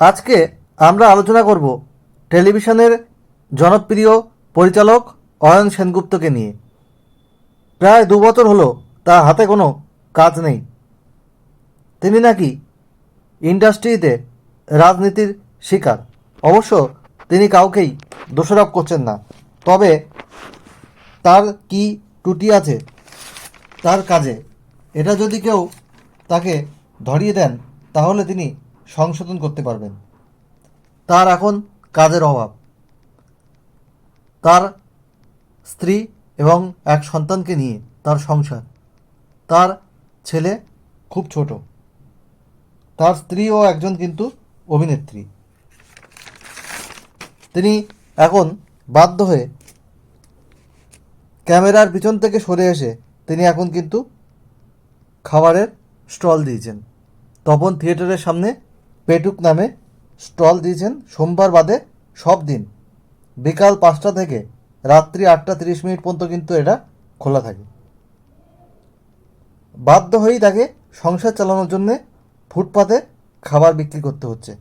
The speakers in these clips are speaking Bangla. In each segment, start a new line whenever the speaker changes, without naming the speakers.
আজকে আমরা আলোচনা করব টেলিভিশনের জনপ্রিয় পরিচালক অয়ন সেনগুপ্তকে নিয়ে। প্রায় দু বছর হলো তার হাতে কোনো কাজ নেই। তিনি নাকি ইন্ডাস্ট্রিতে রাজনীতির শিকার। অবশ্য তিনি কাউকেই দোষারোপ করছেন না। তবে তার কি ত্রুটি আছে তার কাজে? এটা যদি কেউ তাকে ধরিয়ে দেন, তাহলে তিনি সংশোধন করতে পারবেন। তার এখন কাজের অভাব। তার স্ত্রী এবং এক সন্তানকে নিয়ে তার সংসার। তার ছেলে খুব ছোট। তার স্ত্রীও একজন কিন্তু অভিনেত্রী। তিনি এখন বাধ্য হয়ে ক্যামেরার পিছন থেকে সরে এসে তিনি এখন কিন্তু খাবারের স্টল দিয়েছেন। তপন থিয়েটারের সামনে পেটুক নামে স্টল দিয়েছেন সোমবার বাদে সব দিন। বিকাল পাঁচটা থেকে রাত্রি আটটা তিরিশ মিনিট পর্যন্ত কিন্তু এটা খোলা থাকে। বাধ্য হয়েই তাকে সংসার চালানোর জন্যে ফুটপাতে খাবার বিক্রি করতে হচ্ছে।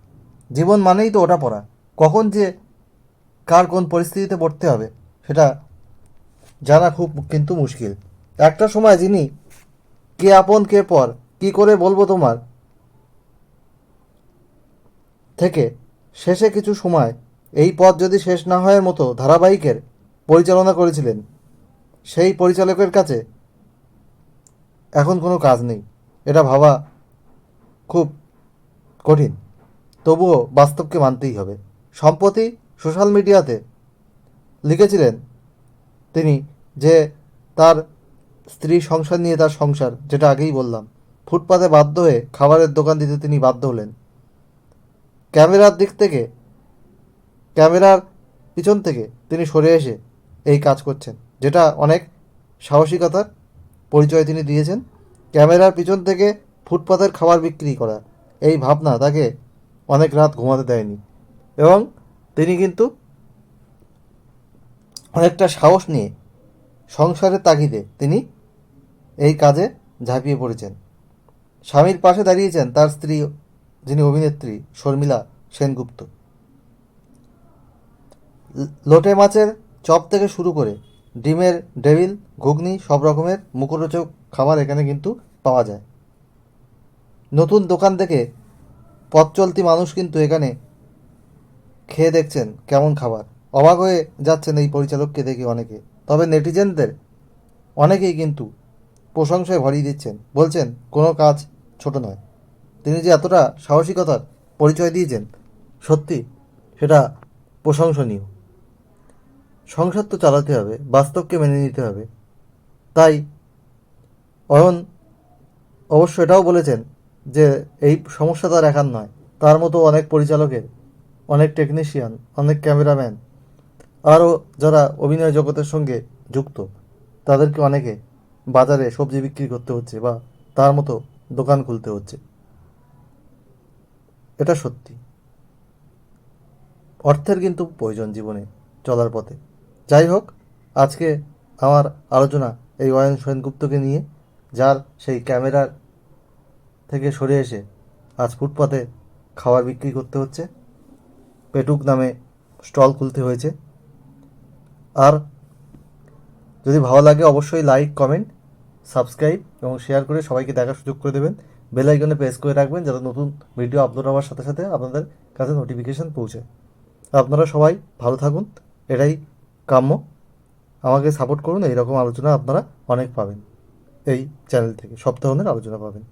জীবন মানেই তো ওটা পড়া। কখন যে কার কোন পরিস্থিতিতে পড়তে হবে সেটা জানা খুব কিন্তু মুশকিল। একটা সময় যিনি কে আপন কে পর, কি করে বলব তোমার? থেকে শেষে কিছু সময় এই পথ যদি শেষ না হওয়ার মতো ধারাবাহিকের পরিচালনা করেছিলেন, সেই পরিচালকের কাছে এখন কোনো কাজ নেই। এটা ভাবা খুব কঠিন। তবুও বাস্তবকে মানতেই হবে। সম্প্রতি সোশ্যাল মিডিয়াতে লিখেছিলেন তিনি যে তার স্ত্রী সংসার নিয়ে তার সংসার, যেটা আগেই বললাম, ফুটপাতে বাধ্য হয়ে খাবারের দোকান দিতে তিনি বাধ্য হলেন। ক্যামেরার দিক থেকে, ক্যামেরার পিছন থেকে তিনি সরে এসে এই কাজ করছেন, যেটা অনেক সাহসিকতার পরিচয় তিনি দিয়েছেন। ক্যামেরার পিছন থেকে ফুটপাতের খাবার বিক্রি করা, এই ভাবনা তাকে অনেক রাত ঘুমাতে দেয়নি। এবং তিনি কিন্তু অনেকটা সাহস নিয়ে সংসারের তাগিদে তিনি এই কাজে ঝাঁপিয়ে পড়েছেন। স্বামীর পাশে দাঁড়িয়েছেন তার স্ত্রী যিনি অভিনেত্রী শর্মিলা সেনগুপ্ত। লোটে মাছের চপ থেকে শুরু করে ডিমের ডেভিল, ঘুগনি, সব রকমের মুখরোচক খাবার এখানে কিন্তু পাওয়া যায়। নতুন দোকান থেকে পথ চলতি মানুষ কিন্তু এখানে খেয়ে দেখছেন কেমন খাবার। অবাক হয়ে যাচ্ছেন এই পরিচালককে দেখে অনেকে। তবে নেটিজেনদের অনেকেই কিন্তু প্রশংসায় ভরিয়ে দিচ্ছেন। বলছেন, কোনো কাজ ছোট নয়। তিনি যে এতটা সাহসিকতার পরিচয় দিয়েছেন, সত্যি সেটা প্রশংসনীয়। সংসার তো চালাতে হবে, বাস্তবকে মেনে নিতে হবে। তাই অয়ন অবশ্য এটাও বলেছেন যে এই সমস্যা তার একার নয়, তার মতো অনেক পরিচালকের, অনেক টেকনিশিয়ান অনেক ক্যামেরাম্যান আরও যারা অভিনয় জগতের সঙ্গে যুক্ত, তাদেরকে অনেকে বাজারে সবজি বিক্রি করতে হচ্ছে বা তার মতো দোকান খুলতে হচ্ছে। এটা সত্যি। অর্থের কিন্তু প্রয়োজন জীবনে চলার পথে। যাই হোক, আজকে আমার আলোচনা এই অয়ন সেনগুপ্তকে নিয়ে, যার সেই ক্যামেরার থেকে সরে এসে আজ ফুটপাতে খাবার বিক্রি করতে হচ্ছে, পেটুক নামে স্টল খুলতে হয়েছে। আর যদি ভালো লাগে, অবশ্যই লাইক কমেন্ট সাবস্ক্রাইব এবং শেয়ার করে সবাইকে দেখার সুযোগ করে দেবেন। বেল আইকনে প্রেস করে রাখবেন যাতে নতুন ভিডিও আপলোড হওয়ার সাথে সাথে আপনাদের কাছে নোটিফিকেশান পৌঁছে। আপনারা সবাই ভালো থাকুন, এটাই কাম্য। আমাকে সাপোর্ট করুন, এইরকম আলোচনা আপনারা অনেক পাবেন। এই চ্যানেল থেকে সব ধরনের আলোচনা পাবেন।